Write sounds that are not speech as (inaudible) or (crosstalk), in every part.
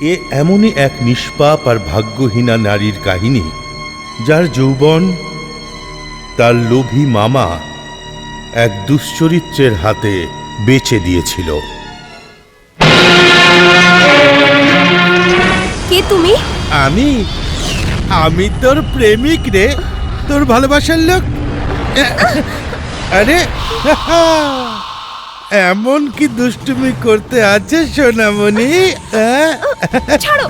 এ এমনই এক নিষ্পাপ আর ভাগ্যহীনা নারীর কাহিনী যার যৌবন তার লোভী মামা এক দুশ্চরিত্রের হাতে বেচে দিয়েছিল। কে তুমি? আমি? আমি তোর প্রেমিক রে। তোর ভালোবাসার লোক। আরে এমন কি দুষ্টুমি করতে আছে সোনামণি? হ্যাঁ? ছাড়ো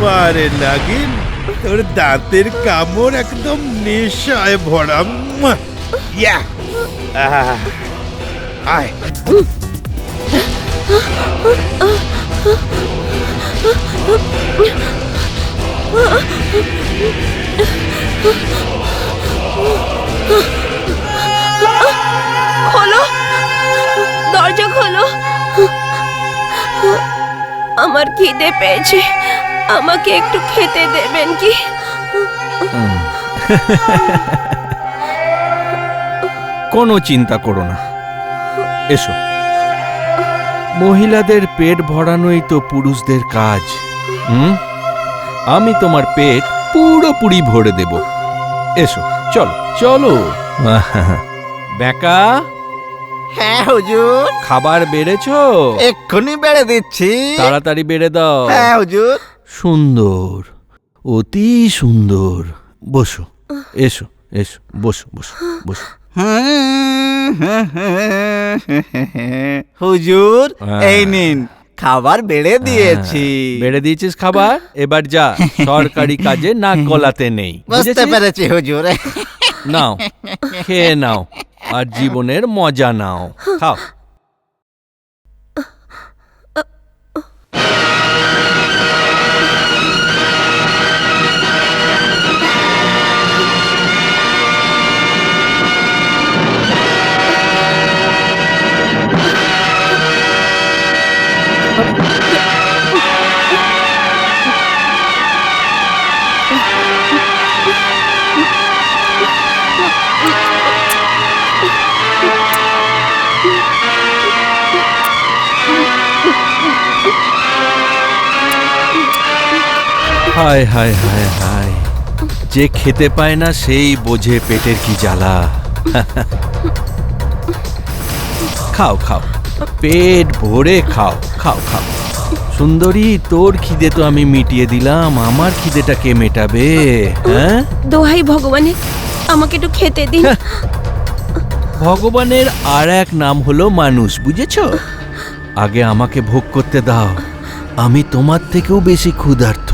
পারে নাগিন তোর দাঁতের কামড় একদম নেশায় ভরা। ইয়া। আয়। খিদে পেয়েছে। আমাকে একটু খেতে দেবেন কি? কোনো চিন্তা করো না। এসো। মহিলাদের পেট ভরানোই তো পুরুষদের কাজ। হুম? আমি তোমার পেট পুরোপুরি ভরে দেব। এসো চলো। চলো। বেকা? হ্যাঁ হুজুর। খাবার বেড়েছো? এক্ষুনি বেড়ে দিচ্ছি। তাড়াতাড়ি বেড়ে দাও। হ্যাঁ হুজুর। সুন্দর অতি সুন্দর। বসো এসো এসো বসো বসো বসো। (laughs) হুজুর হ্যাঁ। এই নিন খাবার বেড়ে দিয়েছি। বেড়ে দিয়েছিস খাবার? এবার যা সরকারি কাজে নাক (laughs) গলাতে নেই বুঝতে পেরেছি হুজুর। নাও খেয়ে নাও। আর জীবনের মজা নাও। খাও। হায় হায় হায় হায়। যে খেতে পায় না সেই বোঝে পেটের কি জ্বালা। খাও খাও। পেট ভরে খাও খাও খাও। সুন্দরী তোর খিদে তো আমি মিটিয়ে দিলাম। আমার খিদেটা কে মেটাবে হ্যাঁ? দোহাই ভগবানের আমাকে একটু খেতে দিন। ভগবানের আর এক নাম হলো মানুষ বুঝেছ? আগে আমাকে ভোগ করতে দাও। আমি তোমার থেকেও বেশি ক্ষুধার্ত।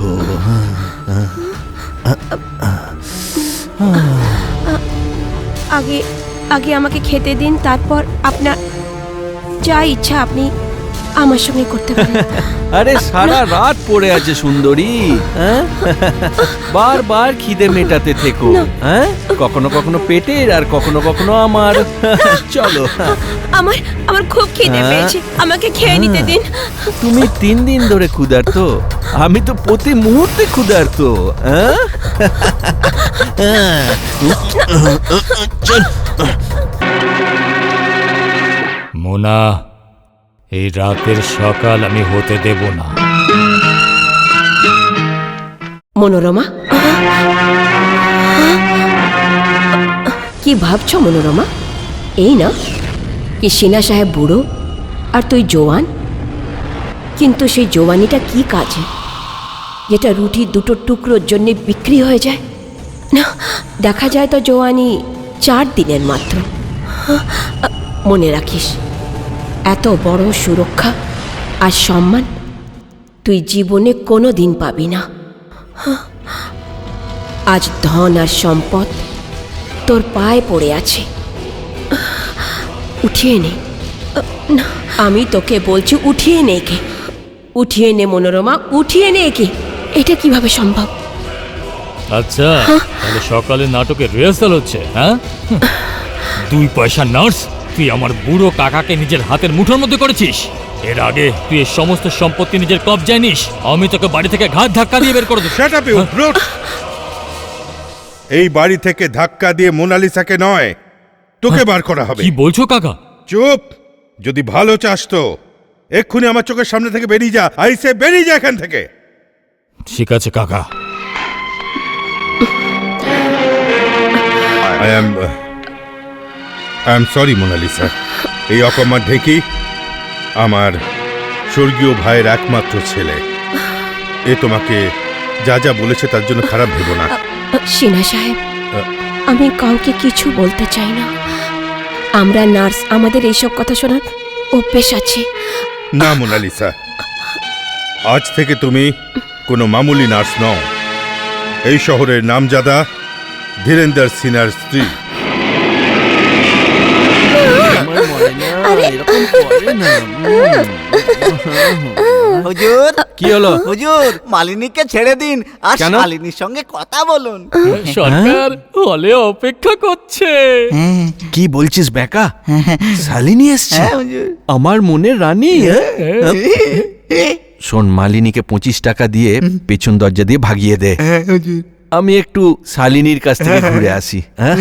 আগে আগে আমাকে খেতে দিন, তারপর আপনার যা ইচ্ছা আপনি আমার সঙ্গে করতে পারেন। (laughs) আরে সারা রাত পড়ে আছে সুন্দরী। হ্যাঁ? (laughs) বারবার খিদে মেটাতে থেকো। হ্যাঁ? কখনো কখনো পেটের আর কখনো কখনো আমার। (laughs) চলো। আমার আমার খুব খিদে হ্যাঁ? পেয়েছে। আমাকে খেয়ে নিতে দিন। তুমি তিন দিন ধরে ক্ষুধার্ত। আমি তো প্রতি মুহূর্তে ক্ষুধার্ত। হ্যাঁ? মোনা। এই রাতের সকাল আমি হতে দেব না। মনোরমা? কি ভাবছ মনোরমা? এই না, কি সিনা সাহেব বুড়ো আর তুই জোয়ান? কিন্তু সেই জোয়ানিটা কি কাজে? যেটা রুটি দুটো টুকরোর জন্য বিক্রি হয়ে যায়? না, দেখা যায় তো জোয়ানি চার দিনের মাত্র। মনে রাখিস এত বড় সুরক্ষা আর সম্মান তুই জীবনে কোনো দিন পাবি না। আজ ধন আর সম্পদ তোর পায়ে পড়ে আছে। উঠিয়ে নে। না আমি তোকে বলছি উঠিয়ে নে কে উঠিয়ে নে মনোরমা উঠিয়ে নে কে এটা কীভাবে সম্ভব? আচ্ছা তাহলে সকালে নাটকের রিহার্সাল হচ্ছে হ্যাঁ? দুই পয়সা নার্স তুই আমার বুড়ো কাকাকে নিজের হাতের মুঠোর মধ্যে করেছিস? এর আগে তুই এই সমস্ত সম্পত্তি নিজের কবজায় নিস আমি তোকে বাড়ি থেকে ঘাত ধাক্কা দিয়ে বের করে দেবো। Shut up, you brute! এই বাড়ি থেকে ধাক্কা দিয়ে মোনালিসাকে নয় তোকে বার করা হবে। কি বলছো কাকা? চুপ! যদি ভালো চাস তো এক্ষুনি আমার চোখের সামনে থেকে বেরিয়ে যা আইসে বেরিয়ে যা এখান থেকে। ঠিক আছে কাকা। I am I am sorry Monalisa এই অকম্মার ঢেকি আমার স্বর্গীয় ভাইয়ের একমাত্র ছেলে। এ তোমাকে যা যা বলেছে তার জন্য খারাপ ভেবো না। সিনা সাহেব আমি কাউকে কিছু বলতে চাই না। আমরা নার্স আমাদের এইসব কথা শোনার অভ্যেস আছে। না মোনালিসা আজ থেকে তুমি কোনো মামুলি নার্স নও। এই শহরের নামজাদা ধীরেন্দর সিনার স্ত্রী। এরকম করে না। হুজুর কি হলো হুজুর মালিনীকে ছেড়ে দিন। আর কেন? শালিনীর সঙ্গে কথা বলুন। সরকার হলে অপেক্ষা করছে। কি বলছিস বেকা? শালিনী এসছে? হ্যাঁ হুজুর। আমার মনের রানী হ্যাঁ? শোন মালিনীকে পঁচিশ টাকা দিয়ে পেছন দরজা দিয়ে ভাগিয়ে দে। হ্যাঁ হুজুর। আমি একটু শালিনীর কাছ থেকে ঘুরে আসি হ্যাঁ।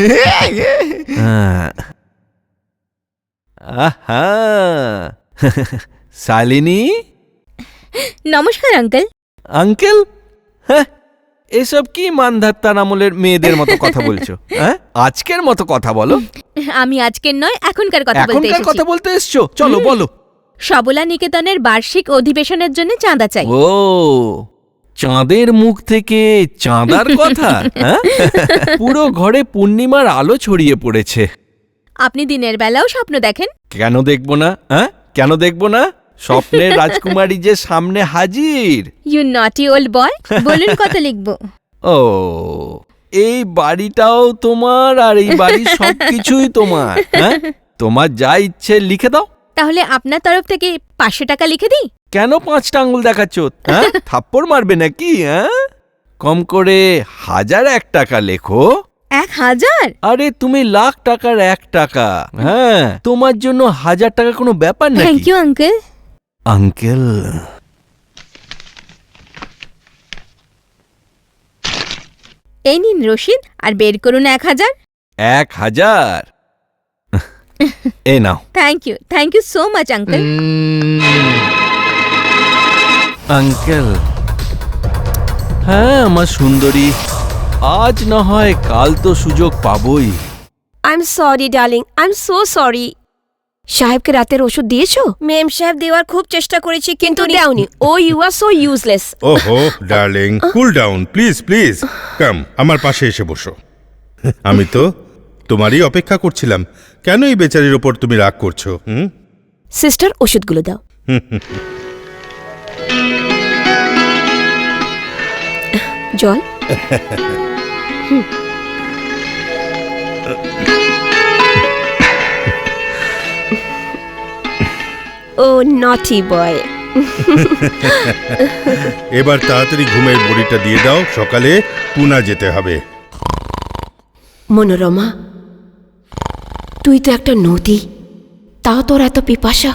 হ্যাঁ। আহা। (laughs) শালিনী? নমস্কার আঙ্কেল। আঙ্কেল? হ্যাঁ এসব কি মানধাত্তার আমলের মেয়েদের মতো কথা বলছো? (laughs) হ্যাঁ আজকের মতো কথা বলো। আমি আজকের নয় এখনকার কথা বলতে এখনকার কথা বলতে এসছো? চলো বলো। সবলা নিকেতনের বার্ষিক অধিবেশনের জন্য চাঁদা চাই। ও চাঁদের মুখ থেকে চাঁদার কথা (laughs) হ্যাঁ? পুরো ঘরে পূর্ণিমার আলো ছড়িয়ে পড়েছে। আপনি দিনের বেলাও স্বপ্ন দেখেন। কেন দেখব না হ্যাঁ? কেন দেখব না? স্বপ্নের রাজকুমারী যে সামনে হাজির। ইউ নটি ওল্ড বয় বলুন কত লিখব। ও এই বাড়িটাও তোমার আর এই বাড়ির সবকিছুই তোমার হ্যাঁ? তোমার যা ইচ্ছে লিখে দাও। তাহলে আপনার তরফ থেকে পাঁচশো টাকা লিখে দিই? কেন পাঁচটা আঙুল দেখাচ্ছ? হ্যাঁ? থাপ্পড় মারবে নাকি হ্যাঁ? কম করে হাজার এক টাকা লেখো। এক হাজার? আরে তুমি লাখ টাকার এক টাকা। হ্যাঁ তোমার জন্য হাজার টাকা কোনো ব্যাপার থ্যাংক ইউ আঙ্কেল আঙ্কেল। এই নিন রশিদ আর বের করুন এক হাজার। এক হাজার? এ নাও। Thank you thank you so much uncle uncle. হ্যাঁ আমার সুন্দরী। আজ না হয় কাল তো সুযোগ পাবই। I am sorry darling I am so sorry সাহেবকে রাতের ওষুধ দিয়েছ? মেম সাহেব দেওয়ার খুব চেষ্টা করেছি কিন্তু দেওনি। Oh you are so useless ওহো darling cool down please please come আমার পাশে এসে বসো। আমি তো তোমারই অপেক্ষা করছিলাম। কেন এই বেচারির ওপর তুমি রাগ করছ হুম? সিস্টার ওষুধগুলো দাও। (laughs) জল? হুম। (laughs) ও নটি বয় এবার তাড়াতাড়ি ঘুমের বড়িটা দিয়ে দাও সকালে পুনা যেতে হবে। মনোরমা তুই তো একটা নদী তাও তোর এত পিপাসা?